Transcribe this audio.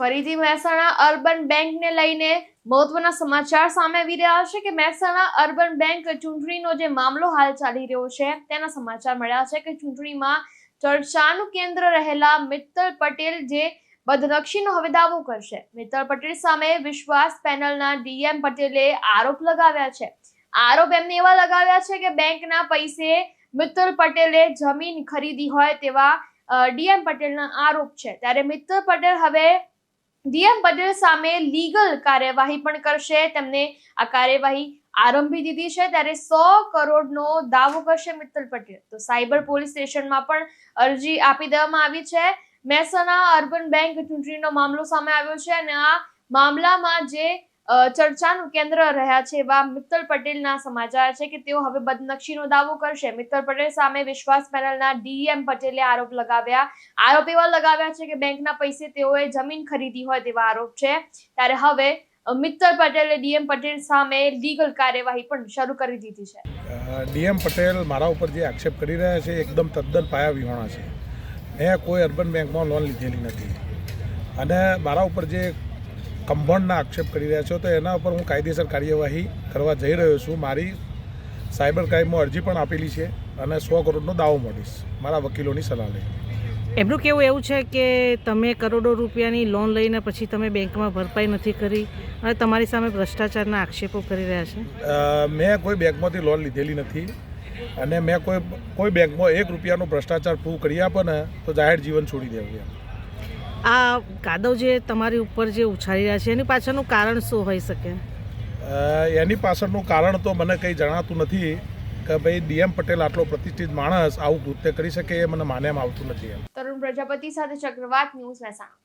ફરીથી મહેસાણા અર્બન બેંકને લઈને મહત્વના સમાચાર સામે આવી રહ્યા છે કે મહેસાણા અર્બન બેંક ચૂંટણીનો જે મામલો હાલ ચાલી રહ્યો છે, તેના સમાચાર મળ્યા છે કે ચૂંટણીમાં ચર્ચાનું કેન્દ્ર રહેલા મિત્તલ પટેલ જે બદનક્ષીનો હવે દાવો કરશે. મિત્તલ પટેલ સામે વિશ્વાસ પેનલના ડીએમ પટેલે આરોપ લગાવ્યા છે. આરોપ એમને એવા લગાવ્યા છે કે બેંકના પૈસે મિત્તલ પટેલે જમીન ખરીદી હોય તેવા ડીએમ પટેલના આરોપ છે. ત્યારે મિત્તલ પટેલ હવે ડીએમ પટેલ સામે લીગલ કાર્યવાહી પણ કરશે. તેમને આ કાર્યવાહી આરંભી દીધી છે. ત્યારે સો કરોડનો દાવો કરશે મિત્તલ પટેલ. તો સાયબર પોલીસ સ્ટેશનમાં પણ અરજી આપી દેવામાં આવી છે. મહેસાણા અર્બન બેંક ચૂંટણીનો મામલો સામે આવ્યો છે અને આ મામલામાં જે ચર્ચાનું કેન્દ્ર રહ્યા છે એવા મિત્તલ પટેલના સમાચાર છે કે તેઓ હવે બદનક્ષીનો દાવો કરશે. મિત્તલ પટેલ સામે વિશ્વાસ પેનલના ડીએમ પટેલે આરોપ લગાવ્યા. આરોપ એવા લગાવ્યા છે કે બેંકના પૈસે તેઓએ જમીન ખરીદી હોય તેવા આરોપ છે. ત્યારે હવે મિત્તલ પટેલે ડીએમ પટેલ સામે લીગલ કાર્યવાહી પણ શરૂ કરી દીધી છે. ડીએમ પટેલ મારા ઉપર જે આક્ષેપ કરી રહ્યા છે એકદમ તદ્દન પાયા વિહોણા છે. મેં કોઈ અર્બન બેંકમાં લોન લીધેલી નથી. અને મારા ઉપર જે કંભણના આક્ષેપ કરી રહ્યા છો તો એના ઉપર હું કાયદેસર કાર્યવાહી કરવા જઈ રહ્યો છું. મારી સાયબર ક્રાઇમમાં અરજી પણ આપેલી છે અને સો કરોડનો દાવો મળીશ. મારા વકીલોની સલાહ લઈ. એમનું કેવું એવું છે કે તમે કરોડો રૂપિયાની લોન લઈને પછી તમે બેંકમાં ભરપાઈ નથી કરી અને તમારી સામે ભ્રષ્ટાચારના આક્ષેપો કરી રહ્યા છે? મેં કોઈ બેંકમાંથી લોન લીધેલી નથી અને મેં કોઈ કોઈ બેંકમાં એક રૂપિયાનો ભ્રષ્ટાચાર પ્રૂવ કરી આપે ને તો જાહેર જીવન છોડી દેવું એમ. આ કાદવ જે તમારી ઉપર જે ઉછાળી રહ્યા છે એની પાછળનું કારણ શું હોઈ શકે? એની પાછળનું કારણ તો મને કંઈ જણાતું નથી કે ભાઈ ડીએમ પટેલ આટલો પ્રતિષ્ઠિત માણસ આવું કૃત્ય કરી શકે એ મને માને આવતું નથી એમ. તરુણ પ્રજાપતિ સાથે ચક્રવાત ન્યૂઝ મહેસાણા.